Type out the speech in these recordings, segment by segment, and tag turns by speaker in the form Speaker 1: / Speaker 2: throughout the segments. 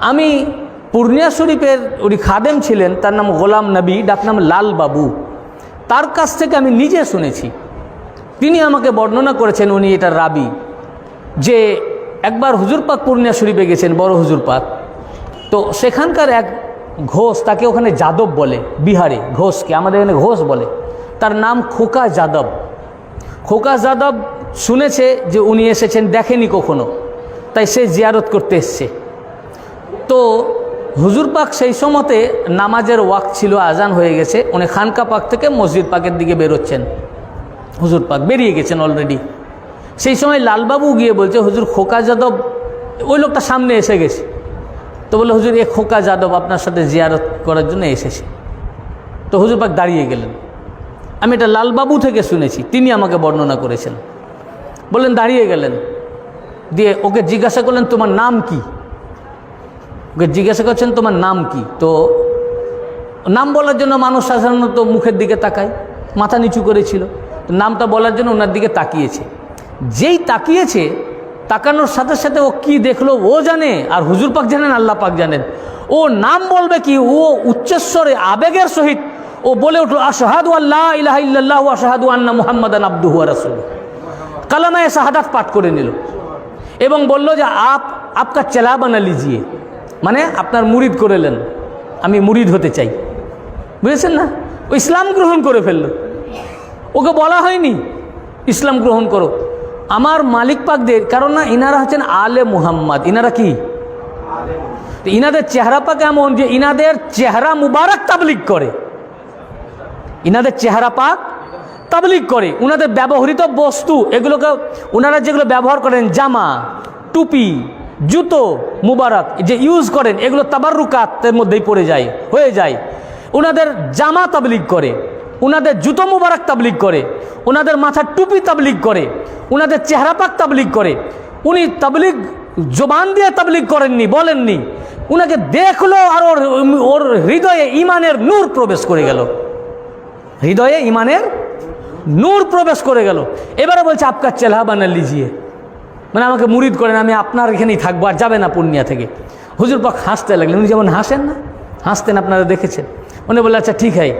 Speaker 1: আমি পূর্ণিয়া শরীফের উনি খাদেম ছিলেন, তার নাম গোলাম নবী ডাকনাম লাল বাবু। তার কাছ থেকে আমি নিজে শুনেছি। তিনি আমাকে বর্ণনা করেছেন, উনি এটা রাবি, যে একবার হুজুর পাক পূর্ণিয়া শরীফে গেছেন, বড় হুজুর পাক। তো সেখানকার এক ঘোষ, তাকে ওখানে যাদব বলে, বিহারে ঘোষকে, আমাদের এখানে ঘোষ বলে। তার নাম খোকা যাদব। খোকা যাদব শুনেছে যে উনি এসেছেন, দেখেনি কখনো। তাই সে জিয়ারত করতে এসছে। তো হুজুর পাক সেই সময়তে নামাজের ওয়াক ছিল, আজান হয়ে গেছে, উনি খানকা পাক থেকে মসজিদ পাকের দিকে বেরোচ্ছেন। হুজুর পাক বেরিয়ে গেছেন অলরেডি সেই সময় লালবাবু গিয়ে বলছে, হুজুর, খোকা যাদব, ওই লোকটা সামনে এসে গেছে। তো বলে হুজুর, এ খোকা যাদব আপনার সাথে জিয়ারত করার জন্য এসেছে। তো হুজুর পাক দাঁড়িয়ে গেলেন। আমি এটা লালবাবু থেকে শুনেছি, তিনি আমাকে বর্ণনা করেছেন। বললেন, দাঁড়িয়ে গেলেন। দিয়ে ওকে জিজ্ঞাসা করলেন, তোমার নাম কি? ওকে জিজ্ঞাসা করছেন, তোমার নাম কি? তো নাম বলার জন্য মানুষ সাধারণত মুখের দিকে তাকায়, মাথা নিচু করেছিল। নামটা বলার জন্য ওনার দিকে তাকিয়েছে। যেই তাকিয়েছে, তাকানোর সাথে সাথে ও কি দেখল ও জানে, আর হুজুর পাক জানেন, আল্লাহ পাক জানেন। ও নাম বলবে কি, ও উচ্চস্বরে আবেগের সহিত ও বলে উঠল, আশাহাদু আল্লাহ ইলাহা ইল্লাল্লাহু আশাহাদু আন্না মুহাম্মাদান আব্দুহু ওয়া রাসূলুহু। কালামায় শাহাদাত পাঠ করে নিল এবং বলল যে, আপ, আপকা চেলা বানা লিজিয়ে। মানে আপনার মুরিদ করেলেন আমি মুরিদ হতে চাই। বুঝেছেন না? ও ইসলাম গ্রহণ করে ফেলল। ওকে বলা হয়নি, ইসলাম গ্রহণ করো। আমার মালিক পাকদের, কারণ না, ইনারা হচ্ছেন আলে মুহাম্মদ। ইনারা কি? ইনাদের চেহারা পাক এমন যে ইনাদের চেহারা মুবারক তাবলিক করে। ইনাদের চেহারা পাক তাবলিক করে। উনাদের ব্যবহৃত বস্তু, এগুলোকে ওনারা যেগুলো ব্যবহার করেন, জামা, টুপি জুতো মুবারক যে ইউজ করেন, এগুলো তাবারুকাতের মধ্যেই পড়ে যায়, হয়ে যায়। ওনাদের জামা তাবলিক করে ওনাদের জুতো মুবারক তাবলিক করে ওনাদের মাথার টুপি তাবলিক করে ওনাদের চেহারা পাক তাবলিক করে। উনি তাবলিক জবান দিয়ে তাবলিক করেননি, বলেননি। উনাকে দেখল আর ওর ওর হৃদয়ে ইমানের নূর প্রবেশ করে গেল। হৃদয়ে ইমানের নূর প্রবেশ করে গেল। এবারে বলছে, আপকা চেলা বানা লিজিয়ে মানে আমাকে মুরিদ করেন, আমি আপনার এখানেই থাকব, আর যাবে না পূর্ণিয়া থেকে। হুজুর পাক হাসতে লাগলেন, উনি যেমন হাসেন না, হাসতেন আপনারা দেখেছেন। উনি বলে আচ্ছা ঠিক হয়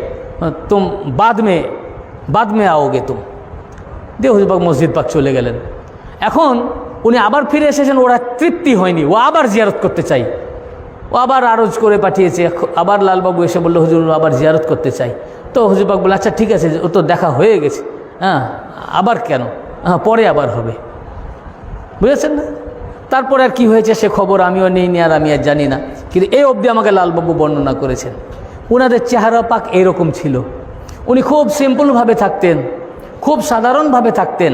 Speaker 1: তুম বাদ মেয়ে বাদ আওগে তুম। দিয়ে হুজুর পাক মসজিদ পাক চলে গেলেন। এখন উনি আবার ফিরে এসেছেন, ওরা তৃপ্তি হয়নি, ও আবার জিয়ারত করতে চাই। ও আবার আরজ করে পাঠিয়েছে, আবার লালবাবু এসে বলল, হুজুর আবার জিয়ারত করতে চাই। তো হুজুরবাক বলে আচ্ছা ঠিক আছে, ও তো দেখা হয়ে গেছে। হ্যাঁ আবার কেন? হ্যাঁ পরে আবার হবে। বুঝেছেন না? তারপরে আর কি হয়েছে সে খবর আমিও নেই নি আর আমি আর জানি না। কিন্তু এই অবধি আমাকে লালবাবু বর্ণনা করেছেন। ওনাদের চেহারা পাক এরকম ছিল। উনি খুব সিম্পলভাবে থাকতেন, খুব সাধারণভাবে থাকতেন।